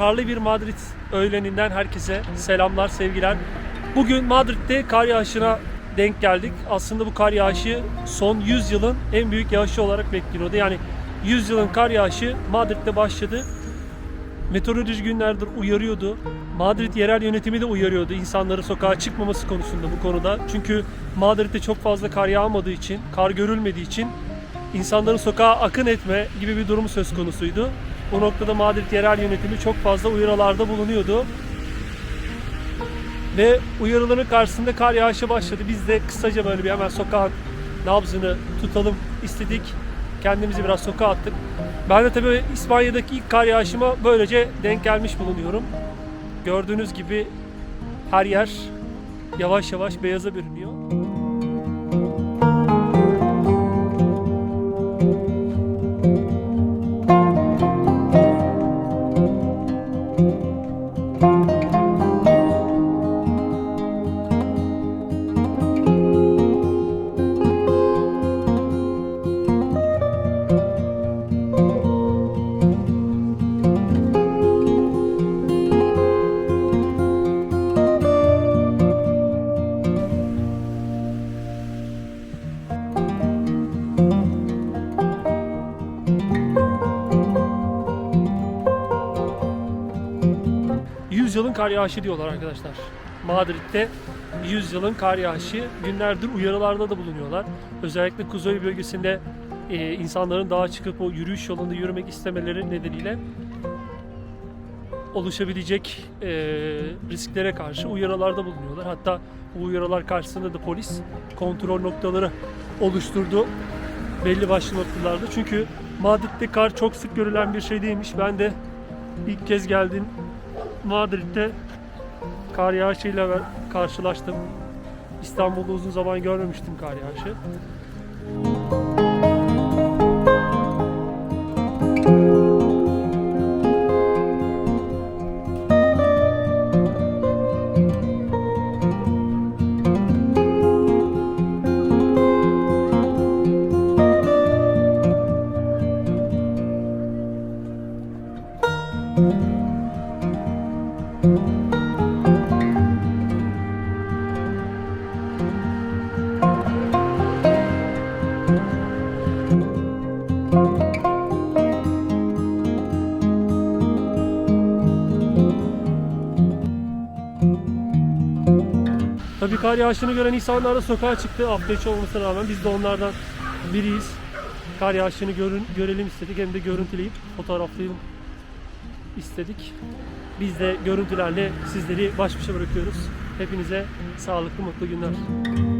Karlı bir Madrid öğleninden herkese selamlar, sevgiler. Bugün Madrid'de kar yağışına denk geldik. Aslında bu kar yağışı son 100 yılın en büyük yağışı olarak bekleniyordu. Yani 100 yılın kar yağışı Madrid'de başladı. Meteoroloji günlerdir uyarıyordu. Madrid yerel yönetimi de uyarıyordu insanları sokağa çıkmaması konusunda bu konuda. Çünkü Madrid'de çok fazla kar yağmadığı için, kar görülmediği için insanların sokağa akın etme gibi bir durum söz konusuydu. Bu noktada Madrid yerel yönetimi çok fazla uyarılarda bulunuyordu. Ve uyarıların karşısında kar yağışı başladı. Biz de kısaca böyle bir hemen sokağın nabzını tutalım istedik. Kendimizi biraz sokağa attık. Ben de tabii İspanya'daki ilk kar yağışıma böylece denk gelmiş bulunuyorum. Gördüğünüz gibi her yer yavaş yavaş beyaza bürünüyor. Yüzyılın kar yağışı diyorlar arkadaşlar. Madrid'de 100 yılın kar yağışı günlerdir uyarılarda da bulunuyorlar. Özellikle kuzey bölgesinde e, insanların dağa çıkıp o yürüyüş yolunda yürümek istemeleri nedeniyle oluşabilecek e, risklere karşı uyarılarda bulunuyorlar. Hatta bu uyarılar karşısında da polis kontrol noktaları oluşturdu belli başlı noktalarda. Çünkü Madrid'de kar çok sık görülen bir şey değilmiş. Ben de ilk kez geldim Madrid'de kar yağışıyla karşılaştım. İstanbul'da uzun zaman görmemiştim kar yağışı. Tabii kar yağışını gören insanlar da sokağa çıktı. Hafta olmasına rağmen biz de onlardan biriyiz. Kar yağışını görün, görelim istedik hem de görüntüleyip fotoğraflayalım istedik. Biz de görüntülerle sizleri baş başa bırakıyoruz. Hepinize sağlıklı, mutlu günler.